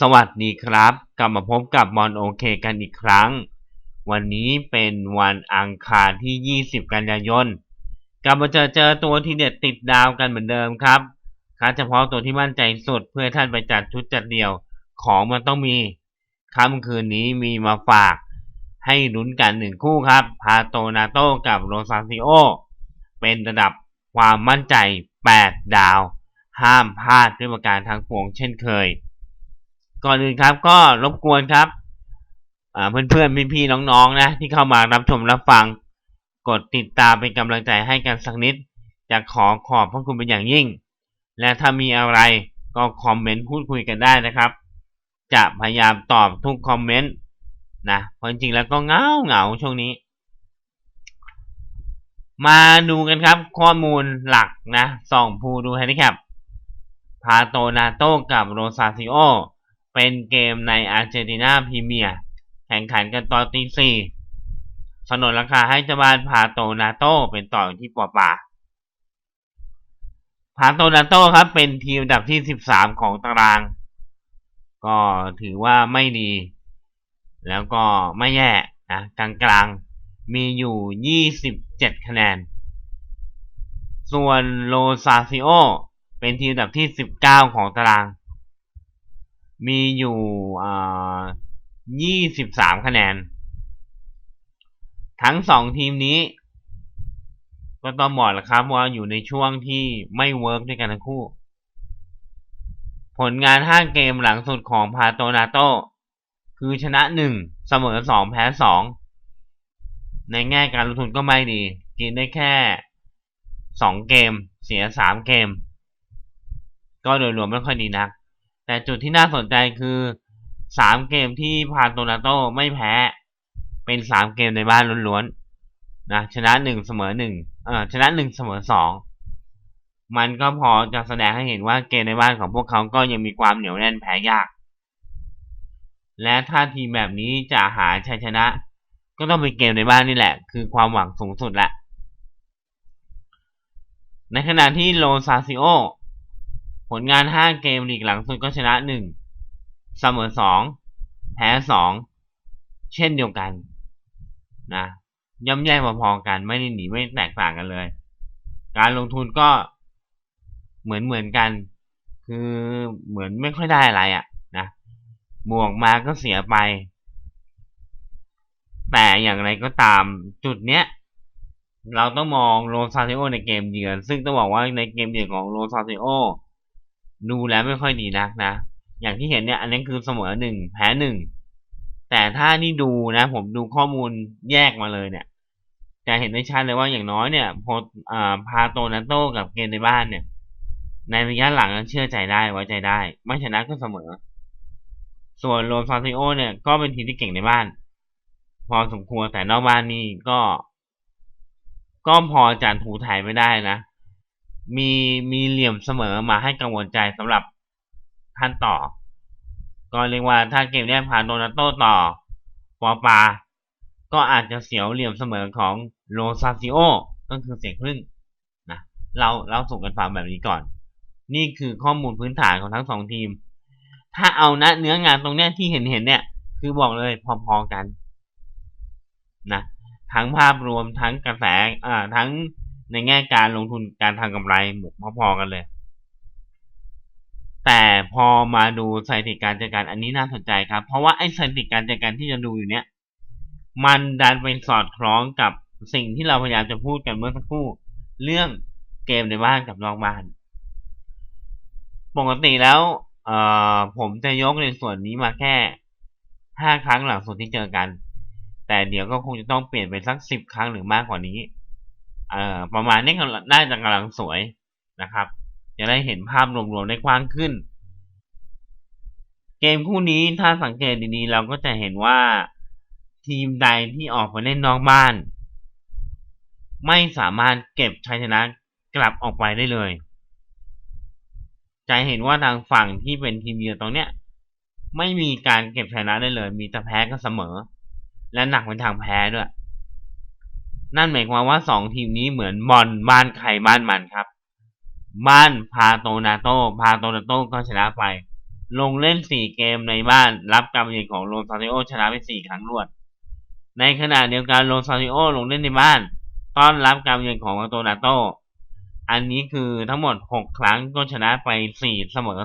สวัสดีครับ กลับมาพบกับบอลโอเคกันอีกครั้ง วันนี้เป็นวันอังคารที่ 20 กันยายนกลับมาเจอเจอตัวที่เด็ดติดดาวกันเหมือนเดิมครับคัดเฉพาะตัวที่มั่นใจสุดเพื่อท่านไปจัดชุดจัดเดี่ยวของมันต้องมีค่ำคืนนี้มีมาฝาก ให้ลุ้นกันหนึ่งคู่ครับ พาโตนาโตกับโรซาซิโอ เป็นระดับความมั่นใจ 8 ดาว ห้ามพลาดด้วยประการทางปวงเช่นเคย ก่อนอื่นครับ ก็รบกวนครับเพื่อนเพื่อนพี่พี่น้องๆนะที่เข้ามารับชมรับฟัง กดติดตามเป็นกำลังใจให้กันสักนิดจะขอขอบพระคุณเป็นอย่างยิ่ง และถ้ามีอะไรก็คอมเมนต์พูดคุยกันได้นะครับ จะพยายามตอบทุกคอมเมนต์นะเพราะจริงๆแล้วก็เงาเหงาช่วงนี้ มาดูกันครับ ข้อมูลหลักนะส่องผู้ดูแฮนดิแคปพาโตนาโตกับโรซาซิโอ เป็นเกมในอาร์เจนตินาพรีเมียร์แข่งขันกันตอนตีสี่สนนราคาให้เจ้าบ้านพาโตนาโตเป็นต่อที่ปัวป่าพาโตนาโตครับเป็นทีมอันดับที่13ของตาราง ก็ถือว่าไม่ดี แล้วก็ไม่แย่นะกลางๆมีอยู่27คะแนน ส่วนโลซาซิโอเป็นทีมอันดับที่19ของตาราง มีอยู่23คะแนน ทั้งสองทีมนี้ ก็ต้องบอกแหละครับว่าอยู่ในช่วงที่ไม่เวิร์กด้วยกันทั้งคู่ ผลงาน5เกมหลังสุดของพาโตนาโต คือชนะ1เสมอ2แพ้2ในแง่การลงทุนก็ไม่ดี กินได้แค่2เกม เสีย3เกม ก็โดยรวมไม่ค่อยดีนัก แต่จุดที่น่าสนใจคือ3เกมที่พาโตนาโตไม่แพ้ เป็น3เกมในบ้านล้วนๆนะชนะ1เสมอ1เออชนะหนึ่งเสมอสองมันก็พอจะแสดงให้เห็นว่าเกมในบ้านของพวกเขาก็ยังมีความเหนียวแน่นแพ้ยาก และถ้าทีมแบบนี้จะหาชัยชนะ ก็ต้องเป็นเกมในบ้านนี่แหละ คือความหวังสูงสุดแหละ ในขณะที่โลซาซิโอ ผลงาน 5 เกมลีกหลังสุดก็ชนะ 1 เสมอ 2 แพ้ 2 เช่นเดียวกัน นะย่ำแย่พอๆกันไม่ได้หนีไม่แตกต่างกันเลย การลงทุนก็เหมือนเหมือนกัน คือเหมือนไม่ค่อยได้อะไรอะ่ะนะบวกมาก็เสียไป แต่อย่างไรก็ตามจุดเนี้ยเราต้องมองโรซาเซโอในเกมเยือน ซึ่งต้องบอกว่าในเกมเยือนของโรซาเซโอ ดูแล้วไม่ค่อยดีนักนะ อย่างที่เห็นเนี่ย อันนี้คือเสมอหนึ่งแพ้หนึ่ง แต่ถ้านี่ดูนะ ผมดูข้อมูลแยกมาเลยเนี่ย จะเห็นได้ชัดเลยว่าอย่างน้อยเนี่ยพอพาโตนาโต้กับเกมในบ้านเนี่ย ในระยะหลังเชื่อใจได้ไว้ใจได้ ไม่ชนะก็เสมอ ส่วนโรซาซิโอเนี่ยก็เป็นทีมที่เก่งในบ้าน พอสมควรแต่นอกบ้านนี่ก็ ก็พอจานถูถ่ายไม่ได้นะ มีมีเหลี่ยมเสมอมาให้กังวลใจสำหรับท่านต่อ ก็เรียกว่าถ้าเกมนี้ผ่านโดนาโต้ต่อปอปา ก็อาจจะเสียวเหลี่ยมเสมอของโรซาซิโอก็คือเสียงพึ่งนะเราเราส่งกันฟังแบบนี้ก่อน นี่คือข้อมูลพื้นฐานของทั้งสองทีม ถ้าเอานะเนื้องานตรงเนี้ยที่เห็นเห็นเนี่ย คือบอกเลยพอๆกันนะทั้งภาพรวมทั้งกระแสอ่าทั้ง ในแง่การลงทุนการทางกำไรหมดพอๆกันเลย แต่พอมาดูสถิติการจัดการอันนี้น่าสนใจครับ เพราะว่าไอ้สถิติการจัดการที่จะดูอยู่เนี้ยมันดันเป็นสอดคล้องกับสิ่งที่เราพยายามจะพูดกันเมื่อสักครู่ เรื่องเกมในบ้านกับนอกบ้าน ปกติแล้วเอ่อผมจะยกในส่วนนี้มาแค่ห้าครั้งหลังสุดที่เจอกัน แต่เดี๋ยวก็คงจะต้องเปลี่ยนไปสักสิบครั้งหรือมากกว่านี้ เอ่อประมาณนี้ก็น่าจะกำลังสวยนะครับจะได้เห็นภาพรวมๆได้กว้างขึ้น เกมคู่นี้ถ้าสังเกตดีๆ เราก็จะเห็นว่าทีมใดที่ออกไปเล่นนอกบ้าน ไม่สามารถเก็บชัยชนะกลับออกไปได้เลย จะเห็นว่าทางฝั่งที่เป็นทีมเยือนตรงเนี้ย ไม่มีการเก็บชนะได้เลย มีแต่แพ้ก็เสมอ และหนักเป็นทางแพ้ด้วย นั่นหมายความว่าสองทีมนี้เหมือนบอลบ้านใครบ้านมันครับ บ้านพาโตนาโตพาโตนาโตก็ชนะไป ลงเล่น4เกมในบ้านรับการเยือนของโรซาริโอชนะไป4ครั้งรวด ในขณะเดียวกันโรซาริโอลงเล่นในบ้าน ต้อนรับการเยือนของอัโตนาโตอันนี้คือทั้งหมด6ครั้งก็ชนะไป4เสมอ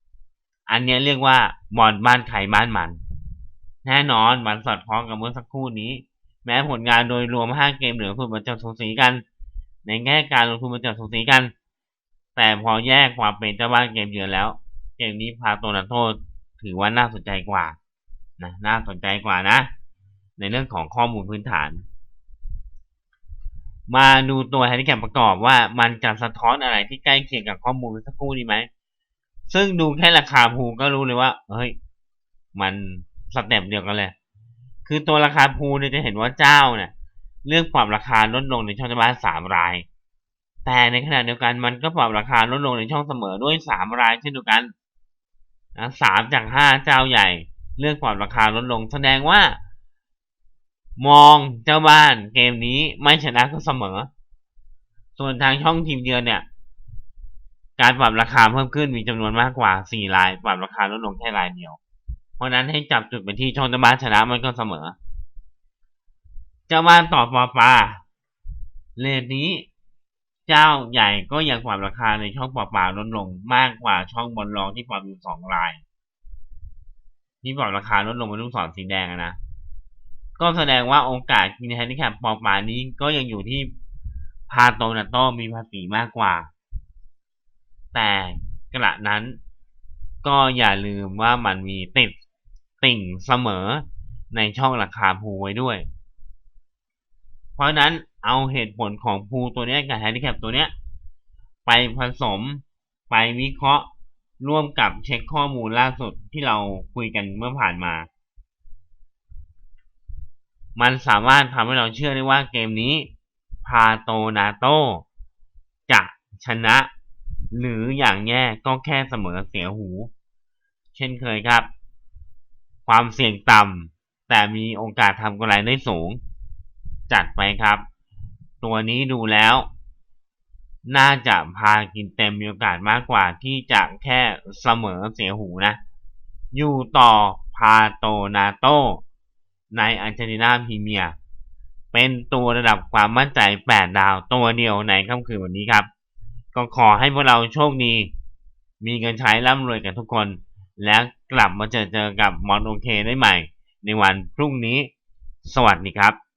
2อันนี้เรียกว่าบอลบ้านใครบ้านมัน แน่นอนมันสอดคล้องกับเมื่อสักครู่นี้ แม้ผลงานโดยรวม 5 เกมเหลือสุดมันจะสูสีกัน ในแง่การลงทุนมันจะสูสีกัน แต่พอแยกความเป็นเจ้าบ้านเกมเยือนแล้ว เกมนี้พาโตนาโตถือว่าน่าสนใจกว่านะน่าสนใจกว่านะ ในเรื่องของข้อมูลพื้นฐาน มาดูตัวแฮนดิแคปประกอบว่ามันจะสะท้อนอะไรที่ใกล้เคียงกับข้อมูลสักครู่นี้ไหม ซึ่งดูแค่ราคาภูก็รู้เลยว่า เฮ้ย มันสเต็ปเดียวกันเลย คือตัวราคาภูเนี่ยจะเห็นว่าเจ้าเนี่ยเลือกปรับราคาลดลงในช่องชาบ้านสามราย แต่ในขณะเดียวกันมันก็ปรับราคาลดลงในช่องเสมอด้วยสามรายเช่นเดียวกันนะสามจากห้าเจ้าใหญ่ เลือกปรับราคาลดลง แสดงว่า มองเจ้าบ้านเกมนี้ไม่ชนะก็เสมอ ส่วนทางช่องทีมเยือนเนี่ย การปรับราคาเพิ่มขึ้นมีจำนวนมากกว่าสี่ราย ปรับราคาลดลงแค่รายเดียว เพราะนั้นให้จับจุดไปที่ช่องเจ้าบ้านชนะมันก็เสมอ เจ้าบ้านต่อปอปลาเลทนี้ เจ้าใหญ่ก็ยังปรับราคาในช่องปอปลาลดลงมากกว่าช่องบอลรองที่ปรับอยู่สองรายที่ปรับราคาลดลงเป็นลูกศรสีแดงนะก็แสดงว่าโอกาสกินแฮนดิแคปปอปลานี้ก็ยังอยู่ที่พาโตนาโตมีภาษีมากกว่า แต่กระนั้นก็อย่าลืมว่ามันมีติด ติ่งเสมอในช่องราคาภูไว้ด้วย เพราะนั้นเอาเหตุผลของภูตัวนี้กับแฮนดิแคปตัวนี้ไปผสมไปวิเคราะห์ร่วมกับเช็คข้อมูลล่าสุดที่เราคุยกันเมื่อผ่านมา มันสามารถทำให้เราเชื่อได้ว่าเกมนี้พาโตนาโตจะชนะ หรืออย่างแย่ก็แค่เสมอเสียหู เช่นเคยครับ ความเสี่ยงต่ำแต่มีโอกาสทำกำไรได้สูง จัดไปครับ ตัวนี้ดูแล้ว น่าจะพากินเต็มมีโอกาสมากกว่าที่จะแค่เสมอเสียหูนะ อยู่ต่อพาโตนาโต ในอาร์เจนตินาพรีเมียเป็นตัวระดับความมั่นใจ 8 ดาวตัวเดียวในค่ำคืนวันนี้ครับ ก็ขอให้พวกเราโชคดี มีเงินใช้ร่ำรวยกันทุกคน แล้ว กลับมาเจอเจอกับมอนโอเคได้ใหม่ ในวันพรุ่งนี้ สวัสดีครับ